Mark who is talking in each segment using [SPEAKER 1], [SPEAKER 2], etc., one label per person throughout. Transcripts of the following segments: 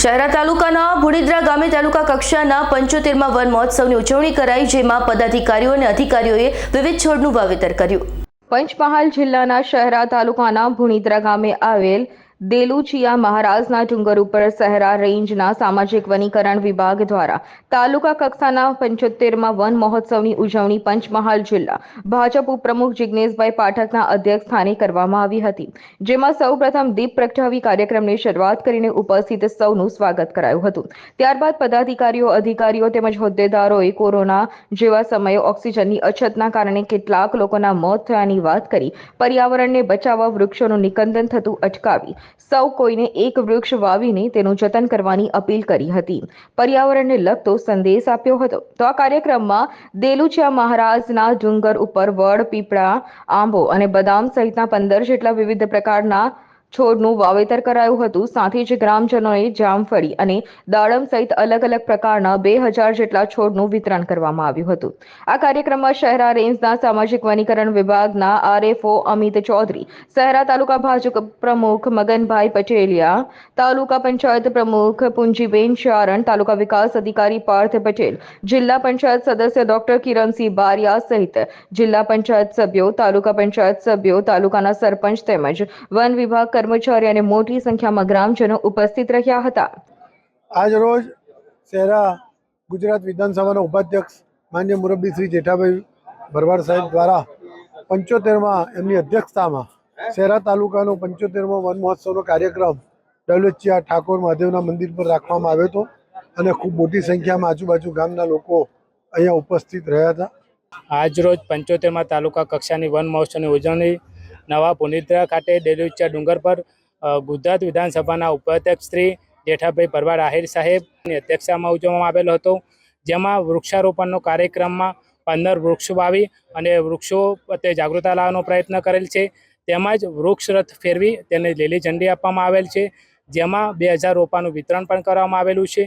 [SPEAKER 1] શહેરા તાલુકાના ભુડિદ્રા ગામે તાલુકા કક્ષાના પંચોતેરમાં વન મહોત્સવની ઉજવણી કરાઈ, જેમાં પદાધિકારીઓ અને અધિકારીઓએ વિવિધ છોડનું વાવેતર કર્યું.
[SPEAKER 2] પંચમહાલ જિલ્લાના શહેરા તાલુકાના ભુણીદ્રા ગામે આવેલ દેલુચિયા મહારાજના ડુંગર ઉપર સહેરા રેન્જના સામાજિક વનીકરણ વિભાગ દ્વારા તાલુકા કક્ષાના પંચોતેરમાં વન મહોત્સવની ઉજવણી પંચમહાલ જિલ્લા ભાજપ ઉપપ્રમુખ જિજ્ઞેશભાઈ પાઠકના અધ્યક્ષ સ્થાને કરવામાં આવી હતી, જેમાં સૌપ્રથમ દીપ પ્રગટાવી કાર્યક્રમની શરૂઆત કરીને ઉપસ્થિત સૌનું સ્વાગત કરાયું હતું. ત્યારબાદ પદાધિકારીઓ, અધિકારીઓ તેમજ હોદ્દેદારોએ કોરોના જેવા સમયે ઓક્સિજનની અછતના કારણે કેટલાક લોકોના મોત થયાની વાત કરી, પર્યાવરણને બચાવવા વૃક્ષોનું નિકંદન થતું અટકાવી સૌ કોઈને એક વૃક્ષ વાવીને તેનું જતન કરવાની અપીલ કરી હતી. પર્યાવરણને લગતો સંદેશ આપ્યો હતો. તો આ કાર્યક્રમમાં દેલુચિયા મહારાજના ડુંગર ઉપર વડ, પીપળા, આંબો અને બદામ સહિતના પંદર જેટલા વિવિધ પ્રકારના છોડનું વાવેતર કરાયું હતું. સાથે જ ગ્રામજનોએ જામફળી અને દાડમ સહિત અલગ અલગ પ્રકારના બે હજાર જેટલા છોડનું વિતરણ કરવામાં આવ્યું હતું. આ કાર્યક્રમમાં શહેરા રેન્જના સામાજિક વનીકરણ વિભાગના આરએફઓ અમિત ચૌધરી, શહેરા તાલુકા ભાજપ પ્રમુખ મગનભાઈ પટેલિયા, તાલુકા પંચાયત પ્રમુખ પુંજીબેન ચારણ, તાલુકા વિકાસ અધિકારી પાર્થ પટેલ, જિલ્લા પંચાયત સદસ્ય ડોક્ટર કિરણસિંહ બારિયા સહિત જિલ્લા પંચાયત સભ્યો, તાલુકા પંચાયત સભ્યો, તાલુકાના સરપંચ તેમજ વન વિભાગ કર્મચારી અને મોટી સંખ્યામાં ગ્રામજનો ઉપસ્થિત રહ્યા હતા.
[SPEAKER 3] આજ રોજ શહેરા ગુજરાત વિધાનસભાના ઉપાધ્યક્ષ માન્ય મુરબ્બી શ્રી જેઠાભાઈ ભરવાડ સાહેબ દ્વારા પંચોતેરમાં એમની અધ્યક્ષતામાં શહેરા તાલુકાનો પંચોતેરમો વન મહોત્સવનો કાર્યક્રમ ડલોચિયા ઠાકોર મહાદેવના મંદિર પર રાખવામાં આવ્યો હતો અને ખૂબ મોટી સંખ્યામાં આજુબાજુ ગામના લોકો અહીંયા ઉપસ્થિત રહ્યા હતા.
[SPEAKER 4] આજરોજ પંચોતેરમાં તાલુકા કક્ષાની વન મહોત્સવની ઉજવણી નવા પુનિદ્રા ખાતે દેલુચ્ચા ડુંગર પર ગુજરાત વિધાનસભાના ઉપાધ્યક્ષ શ્રી જેઠાભાઈ ભરવાડ આહિર સાહેબની અધ્યક્ષતામાં ઉજવવામાં આવેલો હતો, જેમાં વૃક્ષારોપણનો કાર્યક્રમમાં પંદર વૃક્ષો વાવી અને વૃક્ષો પ્રત્યે જાગૃતતા લાવવાનો પ્રયત્ન કરેલ છે. તેમજ વૃક્ષ રથ ફેરવી તેને લીલી ઝંડી આપવામાં આવેલ છે, જેમાં બે હજાર રોપાનું વિતરણ પણ કરવામાં આવેલું છે.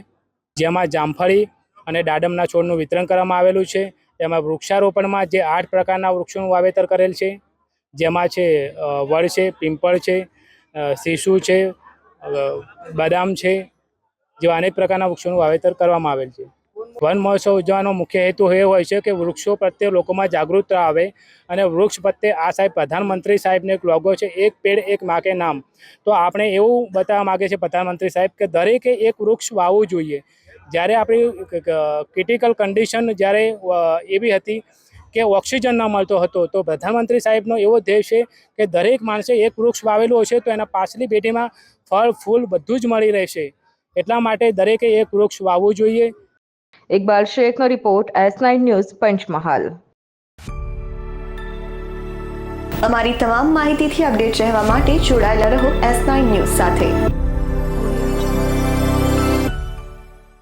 [SPEAKER 4] જેમાં જામફળી અને દાડમના છોડનું વિતરણ કરવામાં આવેલું છે. તેમાં વૃક્ષારોપણમાં જે આઠ પ્રકારના વૃક્ષોનું વાવેતર કરેલ છે. જેમાં છે વડ છે, પિંપળ છે સીસુ છે બદામ છે, જેવા અનેક પ્રકારના વૃક્ષોનું વાવેતર કરવામાં આવેલ છે. વન મહોત્સવ ઉજવવાનો મુખ્ય હેતુ એ હોય છે કે વૃક્ષો પ્રત્યે લોકોમાં જાગૃતતા આવે અને વૃક્ષ પ્રત્યે આ સાહેબ પ્રધાનમંત્રી સાહેબનો એક લોગો છે, એક પેડ, એક માકે નામ. તો આપણે એવું બતાવવા માગે છે પ્રધાનમંત્રી સાહેબ કે દરેકે એક વૃક્ષ વાવવું જોઈએ. જ્યારે આપણી ક્રિટિકલ કન્ડિશન જ્યારે એવી હતી કે ઓક્સિજન ન મળતો હતો. તો પ્રધાનમંત્રી સાહેબનો એવો ધ્યેય છે કે દરેક માણસે એક વૃક્ષ વાવેલું હશે તો એના પાછલી પેઢીમાં ફળ ફૂલ બધું જ મળી રહેશે. એટલા માટે દરેકે એક વૃક્ષ વાવવું જોઈએ.
[SPEAKER 2] Iqbal શેખનો report S nine news Panchmahal.
[SPEAKER 1] અમારી તમામ માહિતીથી અપડેટ રહેવા માટે જોડાયેલા રહો એસ નાઇન ન્યૂઝ સાથે.